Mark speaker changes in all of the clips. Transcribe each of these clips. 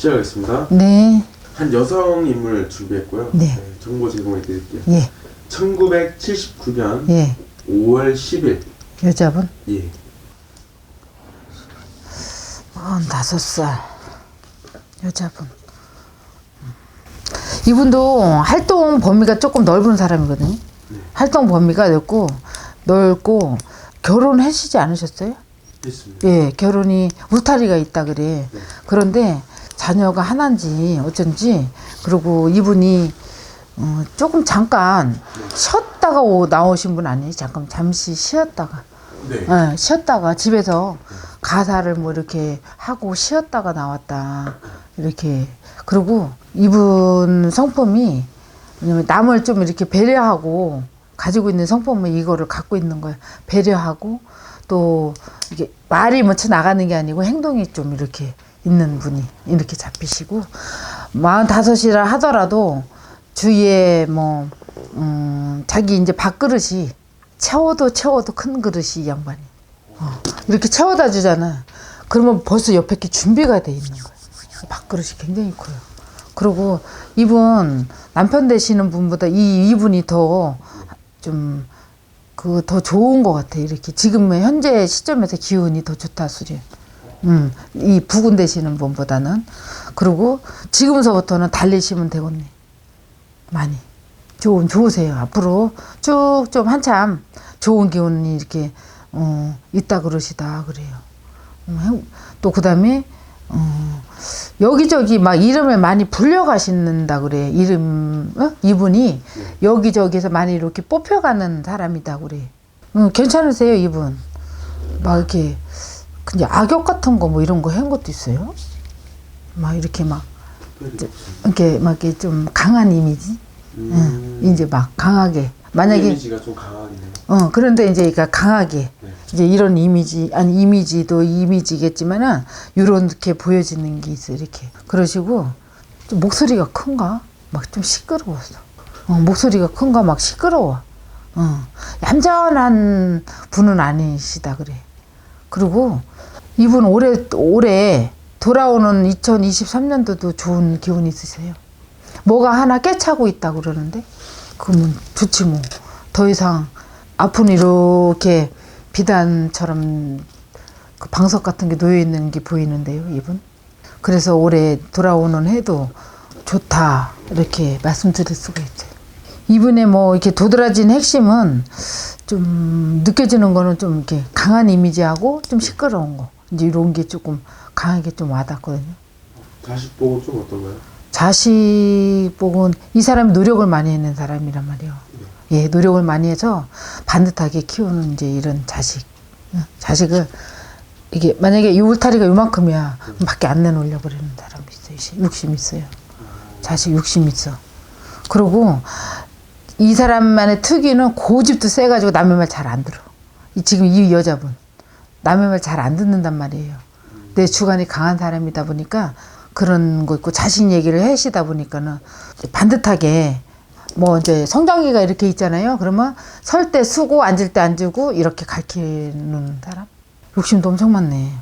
Speaker 1: 시작하겠습니다.
Speaker 2: 네,
Speaker 1: 한 여성 인물 준비했고요.
Speaker 2: 네.
Speaker 1: 정보 제공해 드릴게요.
Speaker 2: 예,
Speaker 1: 1979년
Speaker 2: 예.
Speaker 1: 5월 10일.
Speaker 2: 여자분?
Speaker 1: 예.
Speaker 2: 45살. 여자분. 이분도 활동 범위가 조금 넓은 사람이거든요. 활동 범위가 넓고, 넓고, 결혼하시지 않으셨어요?
Speaker 1: 했습니다.
Speaker 2: 예, 결혼이 울타리가 있다 그래. 그런데 자녀가 하나인지 어쩐지 그리고 이분이 어, 조금 잠깐 쉬었다가 오, 나오신 분 아니에요? 잠깐 잠시 쉬었다가
Speaker 1: 네.
Speaker 2: 예, 쉬었다가 집에서 가사를 뭐 이렇게 하고 쉬었다가 나왔다 이렇게 그리고 이분 성품이 왜냐면 남을 좀 이렇게 배려하고 가지고 있는 성품은 이거를 갖고 있는 거예요. 배려하고 또 이게 말이 먼저 나가는 게 아니고 행동이 좀 이렇게 있는 분이 이렇게 잡히시고 마흔다섯이라 하더라도 주위에 뭐 음, 자기 이제 밥그릇이 채워도 채워도 큰 그릇이 이 양반이 어, 이렇게 채워다 주잖아. 그러면 벌써 옆에 게 준비가 돼 있는 거야. 밥그릇이 굉장히 커요. 그리고 이분 남편 되시는 분보다 이 이분이 더좀 그 더 좋은 것 같아. 이렇게 지금 현재 시점에서 기운이 더 좋다 소리. 음, 이 부군 되시는 분보다는 그리고 지금서부터는 달리시면 되겠네. 많이 좋은 좋으세요. 앞으로 쭉 좀 한참 좋은 기운이 이렇게 어, 있다 그러시다 그래요. 어, 행- 또 그다음에 어, 여기저기 막 이름을 많이 불려가신다 그래. 이름 어? 이분이 여기저기서 많이 이렇게 뽑혀가는 사람이다 그래. 응, 괜찮으세요 이분? 막 이렇게 근데 악역 같은 거 뭐 이런 거 한 것도 있어요? 막 이렇게 막
Speaker 1: 특별히
Speaker 2: 이렇게 막 이렇게 좀 강한 이미지.
Speaker 1: 음,
Speaker 2: 응, 이제 막 강하게. 만약에
Speaker 1: 이미지가 좀 강하네요.
Speaker 2: 어 그런데 이제 그러니까 강하게.
Speaker 1: 네.
Speaker 2: 이제 이런 이미지 아니 이미지도 이미지겠지만은 이렇게 보여지는 게 있어 요 이렇게. 그러시고 좀 목소리가 큰가? 막 좀 시끄러웠어. 어, 목소리가 큰가? 막 시끄러워. 어. 얌전한 분은 아니시다 그래 그리고 이분 올해 올해 돌아오는 2023년도도 좋은 기운이 있으세요. 뭐가 하나 깨차고 있다 그러는데 그러면 좋지 뭐. 더 이상 앞은 이렇게 비단처럼 그 방석 같은 게 놓여 있는 게 보이는데요 이분. 그래서 올해 돌아오는 해도 좋다 이렇게 말씀드릴 수가 있어요 이분의 뭐 이렇게 도드라진 핵심은 좀 느껴지는 거는 좀 이렇게 강한 이미지하고 좀 시끄러운 거 이제 이런 게 조금 강하게 좀 와닿거든요
Speaker 1: 자식 보고 좀 어떤가요?
Speaker 2: 자식 복은 이 사람이 노력을 많이 했는 사람이란 말이에요. 예, 노력을 많이 해서 반듯하게 키우는 이제 이런 자식. 응, 자식을 이게 만약에 이 울타리가 요만큼이야. 그럼 밖에 안 내놓으려고 그러는 사람이 있어요. 시- 욕심 있어요. 자식 욕심 있어. 그리고 이 사람만의 특기는 고집도 세가지고 남의 말 잘 안 들어. 이 지금 이 여자분 남의 말 잘 안 듣는단 말이에요. 내 주관이 강한 사람이다 보니까 그런 거 있고 자신 얘기를 하시다 보니까는 반듯하게 뭐 이제 성장기가 이렇게 있잖아요. 그러면 설 때 쓰고 앉을 때 앉고 이렇게 가르치는 사람 욕심도 엄청 많네.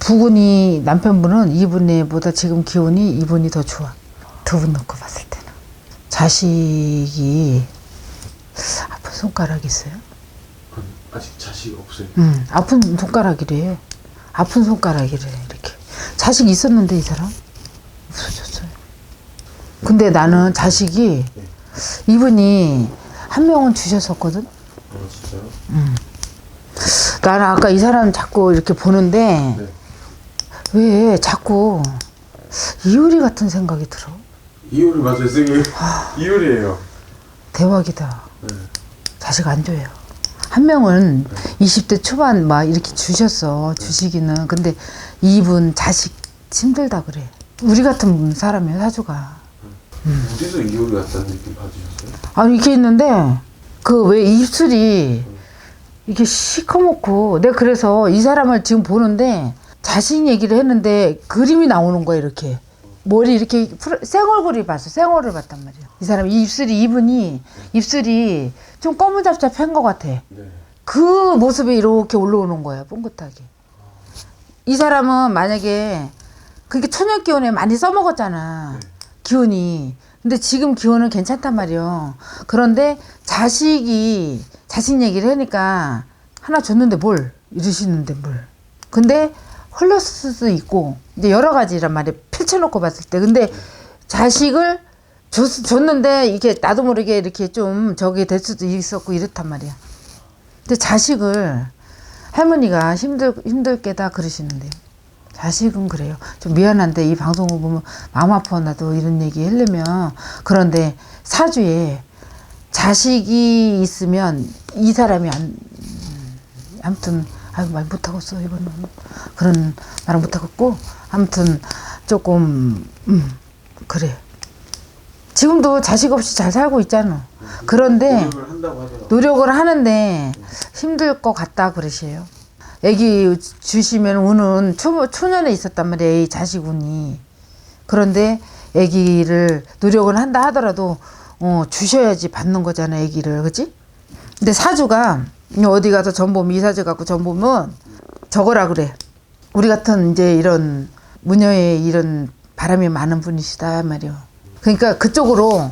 Speaker 2: 부군이 남편분은 이분보다 지금 기운이 이분이 더 좋아. 두 분 놓고 봤을 때는 자식이 아픈 손가락 있어요.
Speaker 1: 아직 자식 없어요.
Speaker 2: 음, 아픈 손가락이래. 아픈 손가락이래. 이렇게. 자식 있었는데 이 사람 없어졌어요. 근데 나는 자식이 이분이 한 명은 주셨었거든.
Speaker 1: 아 진짜요?
Speaker 2: 나는 아까 이 사람 자꾸 이렇게 보는데
Speaker 1: 네.
Speaker 2: 왜 자꾸 이효리 같은 생각이 들어.
Speaker 1: 이효리 맞아요, 선생님. 이효리예요.
Speaker 2: 대박이다.
Speaker 1: 네.
Speaker 2: 자식 안 줘요. 한 명은 20대 초반 막 이렇게 주셨어. 주시기는. 근데 이분 자식 힘들다 그래. 우리 같은 사람이야, 사주가.
Speaker 1: 어디서 이효리 같다는 느낌 받으셨어요?
Speaker 2: 아니, 이렇게 있는데, 그 왜 입술이 이게 시커멓고, 내가 그래서 이 사람을 지금 보는데, 자신 얘기를 했는데, 그림이 나오는 거야, 이렇게. 머리 이렇게, 풀- 생얼굴이 봤어. 생얼을 봤단 말이야. 이 사람 입술이, 이분이, 입술이 좀 검은잡잡한 것 같아.
Speaker 1: 네.
Speaker 2: 그 모습이 이렇게 올라오는 거야, 뽕긋하게. 이 사람은 만약에 그게 천연 기운에 많이 써먹었잖아.
Speaker 1: 네.
Speaker 2: 기운이. 근데 지금 기운은 괜찮단 말이요. 그런데 자식이 자식 얘기를 하니까 하나 줬는데 뭘 이러시는데 뭘. 근데 흘렀을 수도 있고 이제 여러 가지란 말이에요. 펼쳐놓고 봤을 때. 근데 자식을 줬, 줬는데 이게 나도 모르게 이렇게 좀 저기 될 수도 있었고 이렇단 말이야. 근데 자식을 할머니가 힘들 힘들게 다 그러시는데요. 자식은 그래요. 좀 미안한데 이 방송을 보면 마음 아파 나도 이런 얘기 하려면 그런데 사주에 자식이 있으면 이 사람이 안 음, 아무튼 아유 말 못하겠어 이거는 그런 말은 못하겠고 아무튼 조금 음 그래 지금도 자식 없이 잘 살고 있잖아 그런데
Speaker 1: 노력을 한다고.
Speaker 2: 노력을 하는데 힘들 것 같다 그러세요. 애기 주시면 우는 초, 초년에 있었단 말이에요. 이 자식 운이. 그런데 애기를 노력을 한다 하더라도 어, 주셔야지 받는 거잖아, 애기를. 그지? 근데 사주가 어디 가서 전범 이사주 갖고 전범은 저거라 그래. 우리 같은 이제 이런 무녀의 이런 바람이 많은 분이시다 말이요. 그러니까 그쪽으로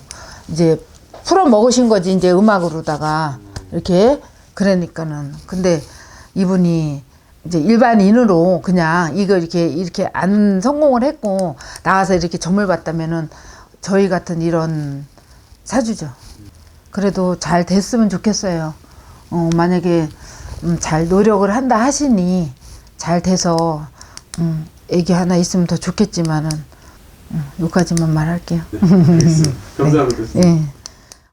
Speaker 2: 이제 풀어 먹으신 거지 이제 음악으로다가 이렇게 그러니까는 근데 이분이 이제 일반인으로 그냥 이거 이렇게 이렇게 안 성공을 했고 나와서 이렇게 점을 봤다면은 저희 같은 이런 사주죠. 그래도 잘 됐으면 좋겠어요. 어, 만약에 음, 잘 노력을 한다 하시니 잘 돼서 음, 애기 하나 있으면 더 좋겠지만은 음, 여기까지만 말할게요.
Speaker 1: 네, 알겠습니다. 감사합니다.
Speaker 2: 예.